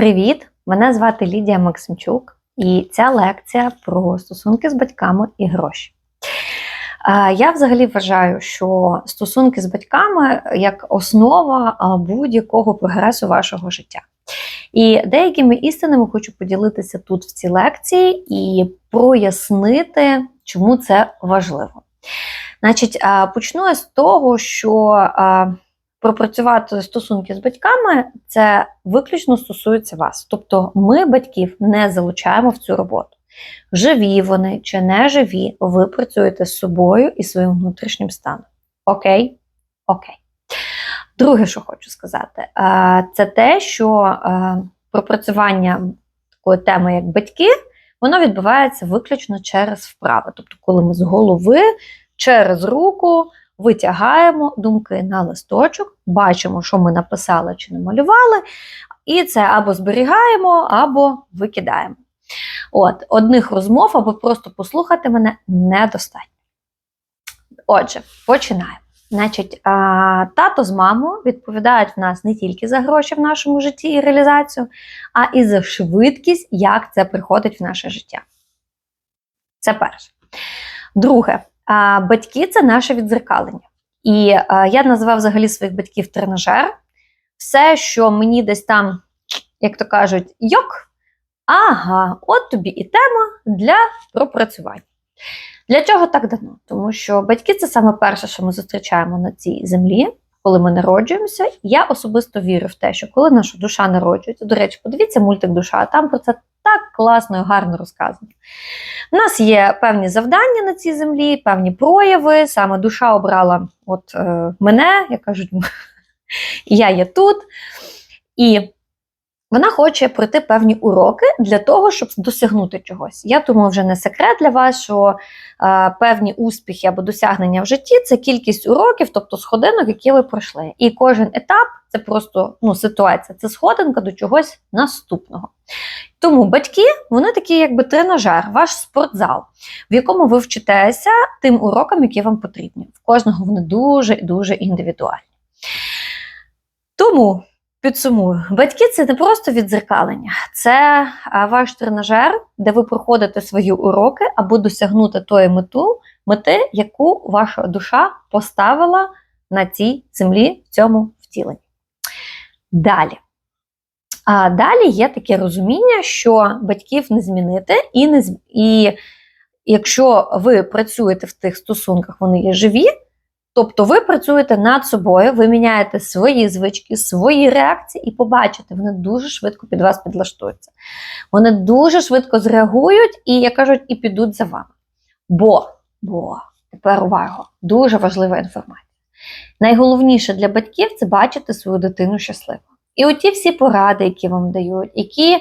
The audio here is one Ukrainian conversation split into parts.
Привіт! Мене звати Лідія Максимчук, і ця лекція про стосунки з батьками і гроші. Я взагалі вважаю, що стосунки з батьками як основа будь-якого прогресу вашого життя. І деякими істинами хочу поділитися тут в цій лекції і прояснити, чому це важливо. Значить, почну я з того, що пропрацювати стосунки з батьками це виключно стосується вас. Тобто ми батьків не залучаємо в цю роботу. Живі вони чи не живі, ви працюєте з собою і своїм внутрішнім станом. Окей? Окей. Друге, що хочу сказати, е, це те, що е, пропрацювання такої теми, як батьки, воно відбувається виключно через вправи. Тобто, коли ми з голови через руку витягаємо думки на листочок, бачимо, що ми написали чи намалювали, і це або зберігаємо, або викидаємо. От, одних розмов або просто послухати мене недостатньо. Отже, починаємо. Значить, тато з мамою відповідають в нас не тільки за гроші в нашому житті і реалізацію, а і за швидкість, як це приходить в наше життя. Це перше. Друге, батьки це наше відзеркалення. І а, я називав взагалі своїх батьків тренажер. Все, що мені десь там, як то кажуть, йок. Ага, от тобі і тема для пропрацювання. Для чого так дано? Тому що батьки це саме перше, що ми зустрічаємо на цій землі, коли ми народжуємося. Я особисто вірю в те, що коли наша душа народжується, до речі, подивіться мультик душа, там про це так класно і гарно розказано. У нас є певні завдання на цій землі, певні прояви. Саме душа обрала от е, мене, як кажуть, я є тут. І вона хоче пройти певні уроки для того, щоб досягнути чогось. Я думаю, вже не секрет для вас, що е, певні успіхи або досягнення в житті це кількість уроків, тобто сходинок, які ви пройшли. І кожен етап це просто ну, ситуація, це сходинка до чогось наступного. Тому батьки, вони такі, якби тренажер, ваш спортзал, в якому ви вчитеся тим урокам, які вам потрібні. В кожного вони дуже дуже індивідуальні. Тому. Підсумую, батьки це не просто відзеркалення, це ваш тренажер, де ви проходите свої уроки або досягнути тої мету, мети, яку ваша душа поставила на цій землі в цьому втіленні. Далі. А далі є таке розуміння, що батьків не змінити, і, не, і якщо ви працюєте в тих стосунках, вони є живі. Тобто ви працюєте над собою, ви міняєте свої звички, свої реакції, і побачите, вони дуже швидко під вас підлаштуються. Вони дуже швидко зреагують і, як кажуть, і підуть за вами. Бо, бо, тепер увага, дуже важлива інформація. Найголовніше для батьків це бачити свою дитину щасливою. І оті всі поради, які вам дають, які е,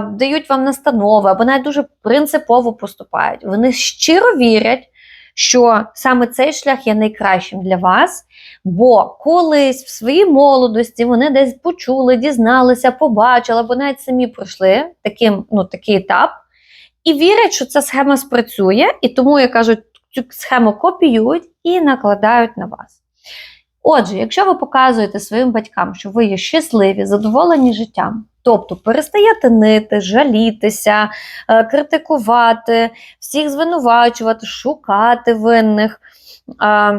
дають вам настанови, або навіть дуже принципово поступають, вони щиро вірять що саме цей шлях є найкращим для вас, бо колись в своїй молодості вони десь почули, дізналися, побачили, або навіть самі пройшли таким, ну, такий етап, і вірять, що ця схема спрацює, і тому, як кажуть, цю схему копіюють і накладають на вас. Отже, якщо ви показуєте своїм батькам, що ви є щасливі, задоволені життям, тобто перестаєте нити, жалітися, е, критикувати, всіх звинувачувати, шукати винних а,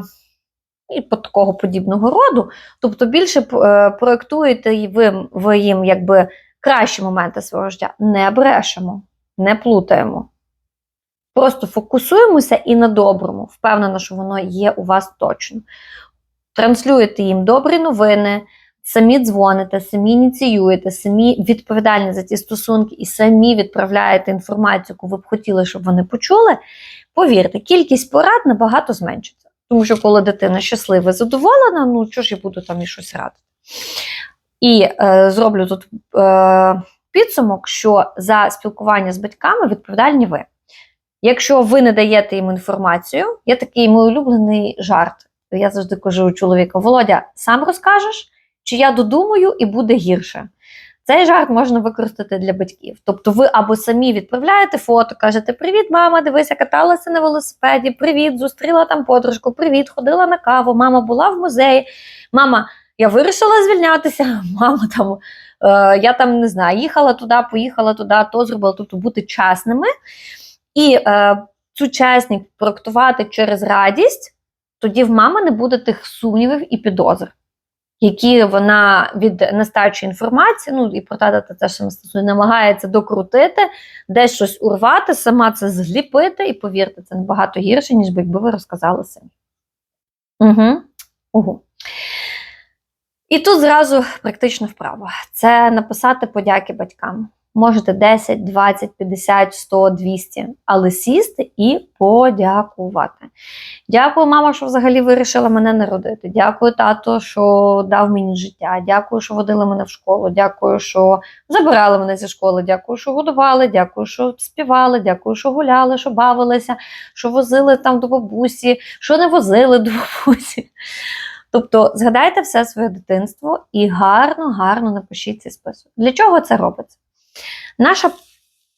і по такого подібного роду, тобто більше е, проєктуєте ви, ви їм якби кращі моменти свого життя, не брешемо, не плутаємо. Просто фокусуємося і на доброму. Впевнена, що воно є у вас точно транслюєте їм добрі новини, самі дзвоните, самі ініціюєте, самі відповідальні за ті стосунки і самі відправляєте інформацію, яку ви б хотіли, щоб вони почули. Повірте, кількість порад набагато зменшиться. Тому що коли дитина щаслива задоволена, ну чого ж я буду там і щось радити. І е, зроблю тут е, підсумок, що за спілкування з батьками відповідальні ви. Якщо ви не даєте їм інформацію, є такий мій улюблений жарт. Я завжди кажу у чоловіка: Володя, сам розкажеш, чи я додумаю і буде гірше. Цей жарт можна використати для батьків. Тобто, ви або самі відправляєте фото, кажете: Привіт, мама, дивися, каталася на велосипеді, привіт, зустріла там подружку, привіт, ходила на каву, мама була в музеї. Мама, я вирішила звільнятися, мама там я там не знаю, їхала туди, поїхала туди, то зробила. Тобто бути чесними і е, цю чесність проектувати через радість, тоді в мами не буде тих сумнівів і підозр які вона від нестачі інформації, ну і про те, що стосує, намагається докрутити, десь щось урвати, сама це зліпити, і повірте, це набагато гірше, ніж якби ви розказали самі. Угу. Угу. І тут зразу практично вправо. Це написати подяки батькам. Можете 10, 20, 50, 100, 200, але сісти і подякувати. Дякую, мама, що взагалі вирішила мене народити. Дякую, тато, що дав мені життя. Дякую, що водили мене в школу. Дякую, що забирали мене зі школи. Дякую, що годували. Дякую, що співали. Дякую, що гуляли, що бавилися, що возили там до бабусі, що не возили до бабусі. Тобто згадайте все своє дитинство і гарно, гарно напишіть цей список. Для чого це робиться? Наша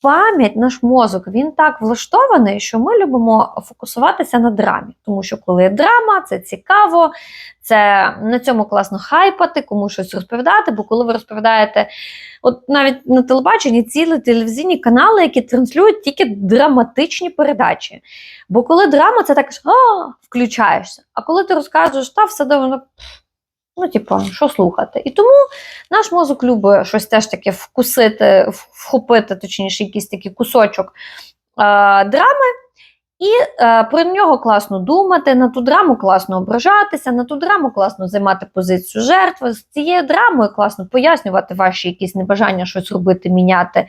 пам'ять, наш мозок, він так влаштований, що ми любимо фокусуватися на драмі. Тому що, коли драма, це цікаво, це на цьому класно хайпати, кому щось розповідати. Бо коли ви розповідаєте, от навіть на телебаченні цілі телевізійні канали, які транслюють тільки драматичні передачі. Бо коли драма, це так а, включаєшся. А коли ти розказуєш, та все добре, Ну, типу, що слухати? І тому наш мозок любить щось теж таке вкусити, вхопити, точніше, якийсь такий кусочок е, драми, і е, про нього класно думати, на ту драму класно ображатися, на ту драму класно займати позицію жертви. З цією драмою класно пояснювати ваші якісь небажання щось робити, міняти,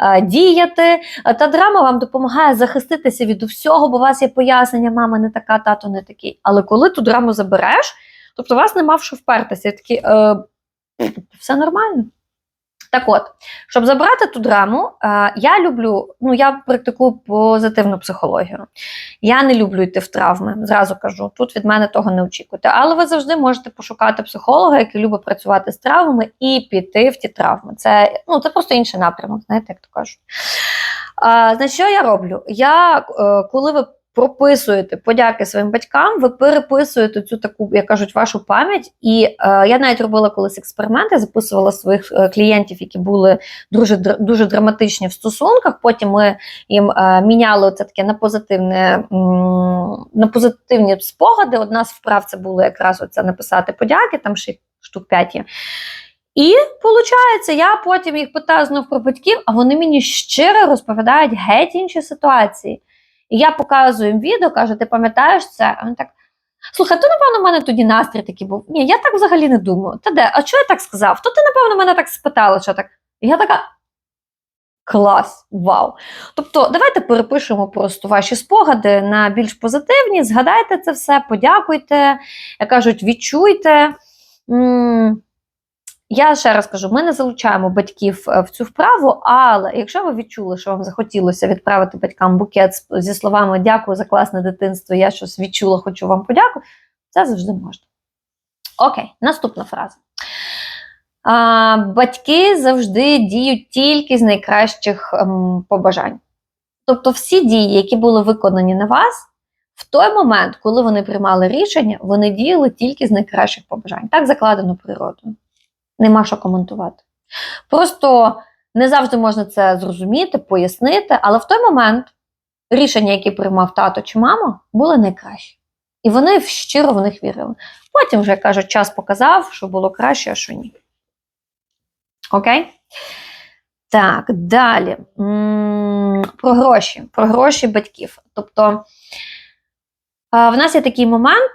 е, діяти. Та драма вам допомагає захиститися від всього, бо у вас є пояснення, мама не така, тато не такий. Але коли ту драму забереш, Тобто, вас нема в що впертися. Я такі, е, все нормально. Так от, щоб забрати ту драму, е, я люблю, ну я практикую позитивну психологію. Я не люблю йти в травми, зразу кажу. Тут від мене того не очікуйте. Але ви завжди можете пошукати психолога, який любить працювати з травмами, і піти в ті травми. Це ну, це просто інший напрямок, знаєте, як то кажуть. Е, значить, що я роблю? Я, е, коли ви прописуєте подяки своїм батькам, ви переписуєте цю таку, як кажуть, вашу пам'ять. І е, я навіть робила колись експерименти, записувала своїх е, клієнтів, які були дуже дуже драматичні в стосунках. Потім ми їм е, міняли це таке на позитивне на позитивні спогади. Одна з вправ це було якраз оце написати подяки, там ще штук п'ять. І виходить, я потім їх питаю знов про батьків, а вони мені щиро розповідають геть інші ситуації. І я показую їм відео, кажу, ти пам'ятаєш це? А він так. Слухай, то, напевно, в мене тоді настрій такий був. Ні, я так взагалі не думаю. Та де? А чого я так сказав? То ти, напевно, мене так спитала, що так. І я така. Клас, вау. Тобто, давайте перепишемо просто ваші спогади на більш позитивні. Згадайте це все, подякуйте, як кажуть, відчуйте. Я ще раз кажу: ми не залучаємо батьків е, в цю вправу, але якщо ви відчули, що вам захотілося відправити батькам букет зі словами Дякую за класне дитинство, я щось відчула, хочу вам подякувати, це завжди можна. Окей, наступна фраза. А, Батьки завжди діють тільки з найкращих ем, побажань. Тобто, всі дії, які були виконані на вас, в той момент, коли вони приймали рішення, вони діяли тільки з найкращих побажань. Так закладено природою нема що коментувати. Просто не завжди можна це зрозуміти, пояснити, але в той момент рішення, яке приймав тато чи мама, були найкращі. І вони щиро в них вірили. Потім, вже кажуть, час показав, що було краще, а що ні. Окей? Так, далі. М -м, про гроші, про гроші батьків. Тобто. В нас є такий момент,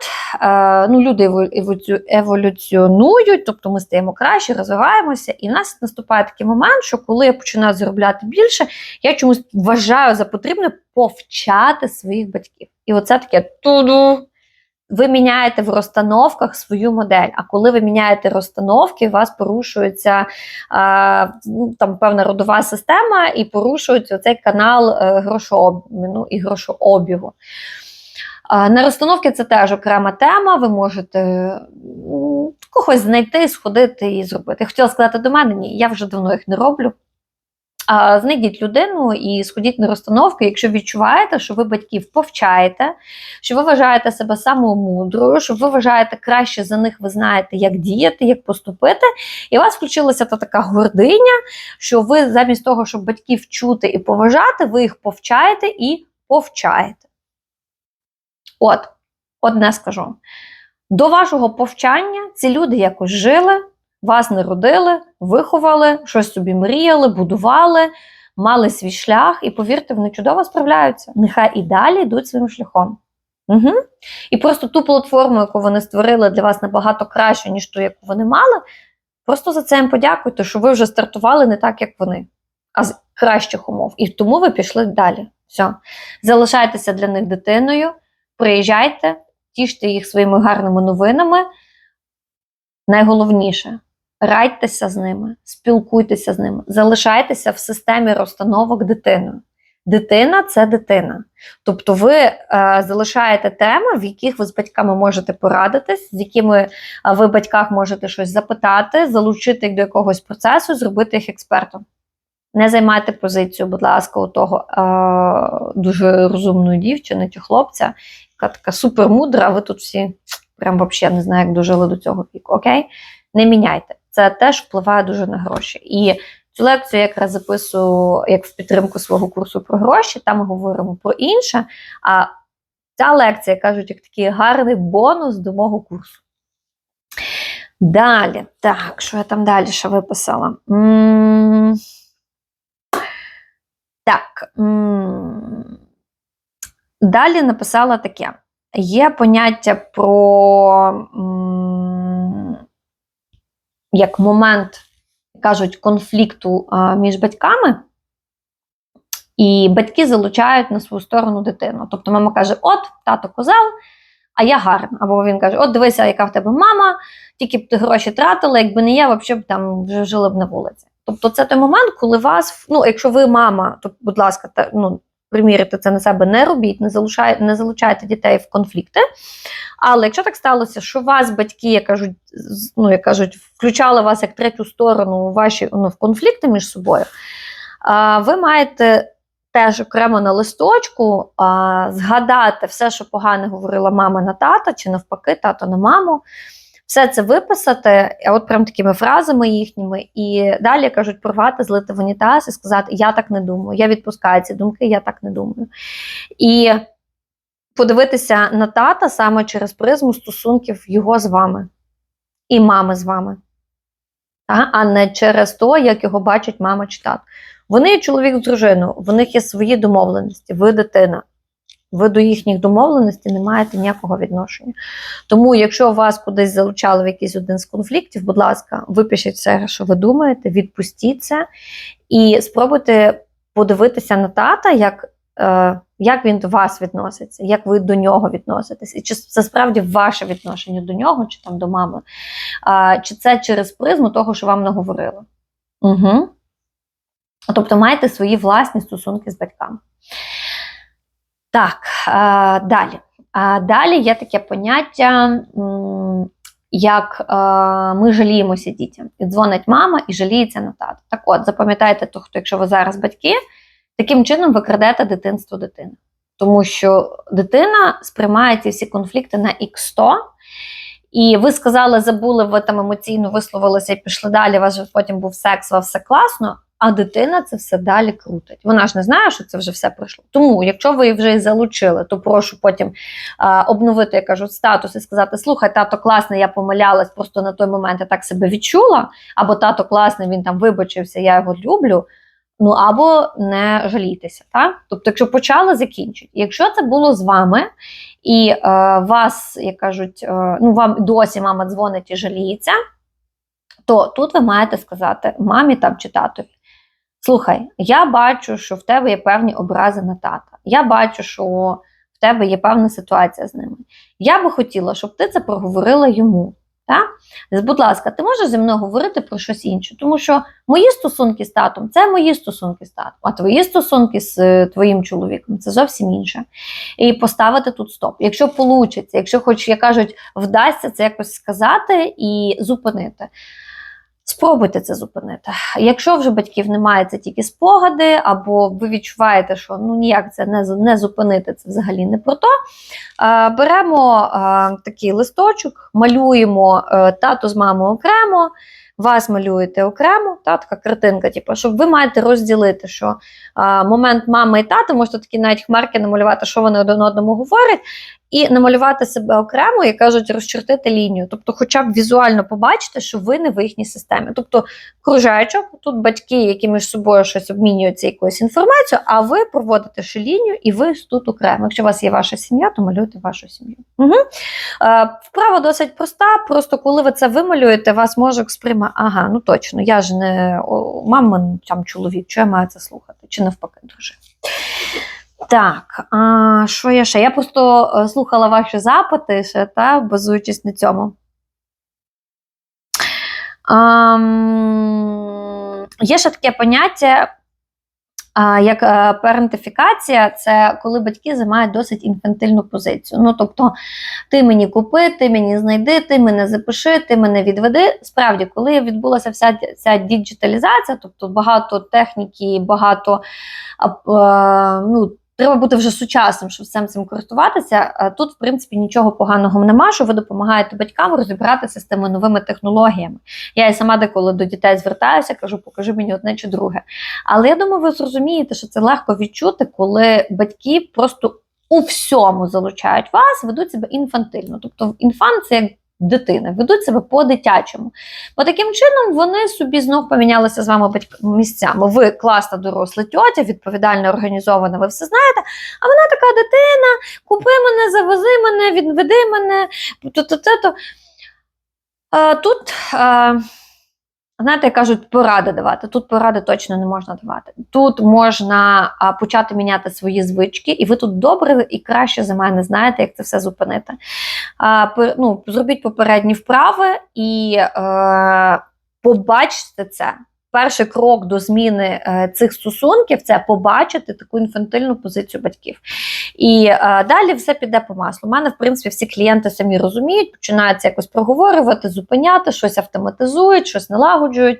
ну люди еволюціонують, тобто ми стаємо краще, розвиваємося, і в нас наступає такий момент, що коли я починаю заробляти більше, я чомусь вважаю за потрібне повчати своїх батьків. І оце таке туду. Ви міняєте в розстановках свою модель. А коли ви міняєте розстановки, у вас порушується а, ну, там певна родова система і порушується цей канал е, грошообміну і грошообігу. На розстановки це теж окрема тема. Ви можете когось знайти, сходити і зробити. Хотіла сказати до мене, ні, я вже давно їх не роблю. Знайдіть людину і сходіть на розстановки, якщо відчуваєте, що ви батьків повчаєте, що ви вважаєте себе самомудрою, що ви вважаєте краще за них, ви знаєте, як діяти, як поступити. І у вас включилася та така гординя, що ви замість того, щоб батьків чути і поважати, ви їх повчаєте і повчаєте. От, одне скажу. До вашого повчання ці люди якось жили, вас народили, виховали, щось собі мріяли, будували, мали свій шлях, і повірте, вони чудово справляються. Нехай і далі йдуть своїм шляхом. Угу. І просто ту платформу, яку вони створили для вас набагато краще, ніж ту, яку вони мали. Просто за це їм подякуйте, що ви вже стартували не так, як вони, а з кращих умов. І тому ви пішли далі. Все. Залишайтеся для них дитиною, приїжджайте, тіште їх своїми гарними новинами. Найголовніше радьтеся з ними, спілкуйтеся з ними, залишайтеся в системі розстановок дитиною. Дитина це дитина. Тобто ви е, залишаєте теми, в яких ви з батьками можете порадитись, з якими е, ви батьках можете щось запитати, залучити їх до якогось процесу, зробити їх експертом. Не займайте позицію, будь ласка, у того е, дуже розумної дівчини чи хлопця, яка така супермудра, а ви тут всі прям взагалі не знаю, як дожили до цього віку. Окей? Не міняйте. Це теж впливає дуже на гроші. І цю лекцію я якраз записую як в підтримку свого курсу про гроші, там ми говоримо про інше. А ця лекція, кажуть, як такий гарний бонус до мого курсу. Далі, так, що я там далі ще виписала? М так. М далі написала таке: є поняття про як момент, кажуть, конфлікту між батьками, і батьки залучають на свою сторону дитину. Тобто мама каже: От, тато козел, а я гарна. Або він каже: От, дивися, яка в тебе мама, тільки б ти гроші тратила, якби не я, взагалі б там вже жила б на вулиці. Тобто, це той момент, коли вас, ну, якщо ви мама, то, будь ласка, та, ну, примірити це на себе не робіть, не залучайте, не залучайте дітей в конфлікти. Але якщо так сталося, що вас батьки, як кажуть, ну, як кажуть, включали вас як третю сторону у ваші ну, в конфлікти між собою, а, ви маєте теж окремо на листочку а, згадати все, що погане говорила мама на тата, чи навпаки, тато на маму. Все це виписати, от прям такими фразами їхніми, і далі кажуть, порвати, злити в унітаз і сказати: Я так не думаю, я відпускаю ці думки, я так не думаю. І подивитися на тата саме через призму стосунків його з вами і мами з вами, а не через то, як його бачить мама чи тато. Вони є чоловік з дружиною, в них є свої домовленості, ви дитина. Ви до їхніх домовленостей не маєте ніякого відношення. Тому, якщо вас кудись залучали в якийсь один з конфліктів, будь ласка, випишіть все, що ви думаєте, відпустіть це і спробуйте подивитися на тата, як е, як він до вас відноситься, як ви до нього відноситесь, і чи це справді ваше відношення до нього, чи там до мами, е, чи це через призму того, що вам наговорили. Угу. Тобто маєте свої власні стосунки з батьками. Так, е, далі. Е, далі є таке поняття, як е, ми жаліємося дітям. І дзвонить мама і жаліється на тата. Так от, запам'ятайте, то, хто, якщо ви зараз батьки, таким чином ви крадете дитинство дитини. Тому що дитина сприймає ці всі конфлікти на X100. І ви сказали, забули, ви там емоційно висловилися і пішли далі. У вас потім був секс, у вас все класно а дитина це все далі крутить. Вона ж не знає, що це вже все пройшло. Тому, якщо ви її вже і залучили, то прошу потім а, обновити, я кажу, статус і сказати: слухай, тато класний, я помилялась, просто на той момент я так себе відчула, або тато класний, він там вибачився, я його люблю. Ну або не жалійтеся. Так? Тобто, якщо почали, закінчить. Якщо це було з вами, і е, вас, як кажуть, е, ну вам досі мама дзвонить і жаліється, то тут ви маєте сказати мамі там чи татові. Слухай, я бачу, що в тебе є певні образи на тата. Я бачу, що в тебе є певна ситуація з ними. Я би хотіла, щоб ти це проговорила йому. Так? Будь ласка, ти можеш зі мною говорити про щось інше, тому що мої стосунки з татом це мої стосунки з татом, а твої стосунки з е, твоїм чоловіком це зовсім інше. І поставити тут стоп. Якщо вийде, якщо, хоч як кажуть, вдасться це якось сказати і зупинити. Спробуйте це зупинити. Якщо вже батьків немає, це тільки спогади, або ви відчуваєте, що ну ніяк це не, не зупинити, це взагалі не про то. Е, беремо е, такий листочок, малюємо е, тато з мамою окремо, вас малюєте окремо, та, така картинка, типу, щоб ви маєте розділити, що е, момент мами і тата, можете такі навіть хмарки намалювати, що вони один одному говорять, і намалювати себе окремо, і кажуть, розчертити лінію. Тобто, хоча б візуально побачити, що ви не в їхній системі. Тобто, кружечок, тут батьки, які між собою щось обмінюються якоюсь інформацією, а ви проводите ще лінію, і ви тут окремо. Якщо у вас є ваша сім'я, то малюйте вашу сім'ю. Угу. Е, вправа досить проста. Просто коли ви це вималюєте, вас мозок сприймає, ага, ну точно, я ж не о, мамин там чоловік, що я маю це слухати, чи навпаки, друже. Так, а, що я ще? Я просто е, слухала ваші запити ще, та, базуючись на цьому. Ам, є ще таке поняття, як парентифікація, це коли батьки займають досить інфантильну позицію. Ну, тобто, ти мені купи, ти мені знайди, ти мене запиши, ти мене відведи. Справді, коли відбулася вся ця діджиталізація, тобто багато техніки, багато е, ну, треба бути вже сучасним, щоб всім цим користуватися. Тут, в принципі, нічого поганого нема, що ви допомагаєте батькам розібратися з тими новими технологіями. Я і сама деколи до дітей звертаюся, кажу, покажи мені одне чи друге. Але я думаю, ви зрозумієте, що це легко відчути, коли батьки просто у всьому залучають вас, ведуть себе інфантильно. Тобто інфант це як дитина, ведуть себе по-дитячому. Бо таким чином вони собі знов помінялися з вами місцями. Ви класна доросла тьотя, відповідально організована, ви все знаєте. А вона така дитина: купи мене, завези мене, відведи мене. то-то-то-то. Тут, знаєте, кажуть, поради давати. Тут поради точно не можна давати. Тут можна а, почати міняти свої звички, і ви тут добре і краще за мене знаєте, як це все зупинити. А, пер- ну, зробіть попередні вправи і е, побачте це. Перший крок до зміни е, цих стосунків це побачити таку інфантильну позицію батьків. І е, далі все піде по маслу. У мене, в принципі, всі клієнти самі розуміють, починаються якось проговорювати, зупиняти, щось автоматизують, щось налагоджують.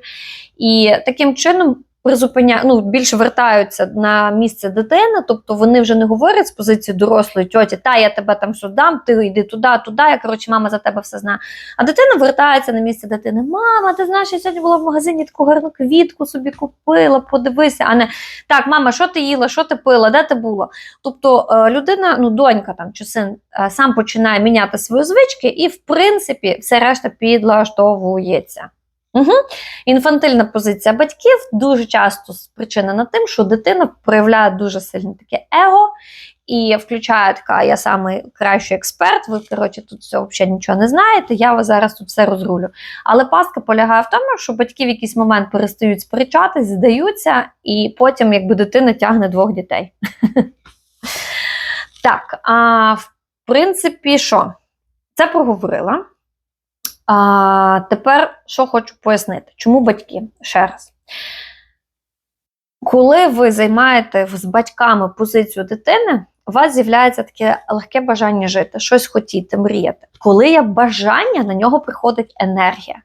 І таким чином призупиня... ну, більше вертаються на місце дитини, тобто вони вже не говорять з позиції дорослої тьоті, та я тебе там дам, ти йди туди, туди, я коротше, мама за тебе все знає. А дитина вертається на місце дитини. Мама, ти знаєш, я сьогодні була в магазині таку гарну квітку собі купила, подивися, а не так, мама, що ти їла, що ти пила, де ти була? Тобто е, людина, ну донька там чи син е, сам починає міняти свої звички, і в принципі все решта підлаштовується. Угу. Інфантильна позиція батьків дуже часто спричинена тим, що дитина проявляє дуже сильне таке его і включає така, я самий кращий експерт, ви, коротше, тут все взагалі нічого не знаєте, я вас зараз тут все розрулю. Але пастка полягає в тому, що батьки в якийсь момент перестають сперечатись, здаються, і потім якби дитина тягне двох дітей. Так, в принципі, що? Це проговорила. А, тепер що хочу пояснити, чому батьки? Ще раз. Коли ви займаєте з батьками позицію дитини, у вас з'являється таке легке бажання жити, щось хотіти, мріяти. Коли є бажання, на нього приходить енергія.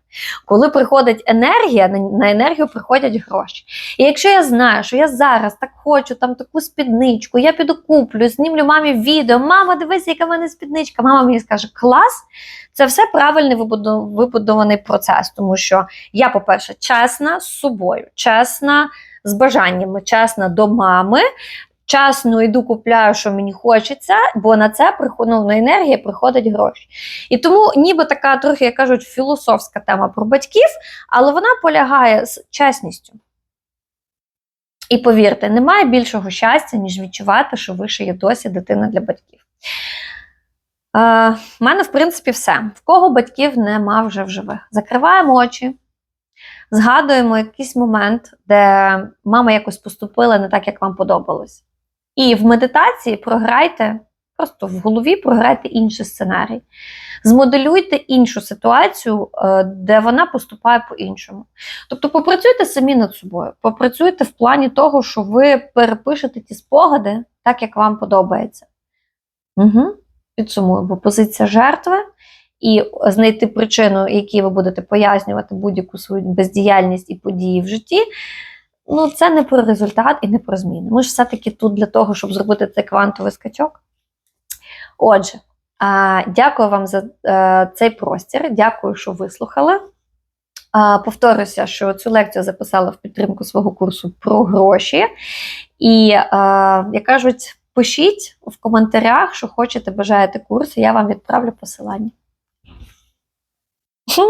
Коли приходить енергія, на- енергію приходять гроші. І якщо я знаю, що я зараз так хочу там таку спідничку, я піду куплю, знімлю мамі відео, мама, дивись, яка в мене спідничка. Мама мені скаже, клас, це все правильний вибудо- вибудований процес, тому що я, по-перше, чесна з собою, чесна з бажаннями, чесна до мами. Часно йду, купляю, що мені хочеться, бо на це ну, на енергія приходять гроші. І тому, ніби така трохи, як кажуть, філософська тема про батьків, але вона полягає з чесністю. І повірте, немає більшого щастя, ніж відчувати, що ви ще є досі дитина для батьків. Е, мене, в принципі, все. В кого батьків нема вже в живих. Закриваємо очі, згадуємо якийсь момент, де мама якось поступила не так, як вам подобалось. І в медитації програйте, просто в голові програйте інший сценарій. Змоделюйте іншу ситуацію, е, де вона поступає по-іншому. Тобто попрацюйте самі над собою, попрацюйте в плані того, що ви перепишете ті спогади так, як вам подобається. Угу. Підсумую, бо позиція жертви і знайти причину, які ви будете пояснювати будь-яку свою бездіяльність і події в житті. Ну, це не про результат і не про зміни. Ми ж все-таки тут для того, щоб зробити цей квантовий скачок. Отже, дякую вам за е, цей простір. Дякую, що вислухали. Повторюся, що цю лекцію записала в підтримку свого курсу про гроші. І, е, як кажуть, пишіть в коментарях, що хочете, бажаєте курс, і я вам відправлю посилання. 听。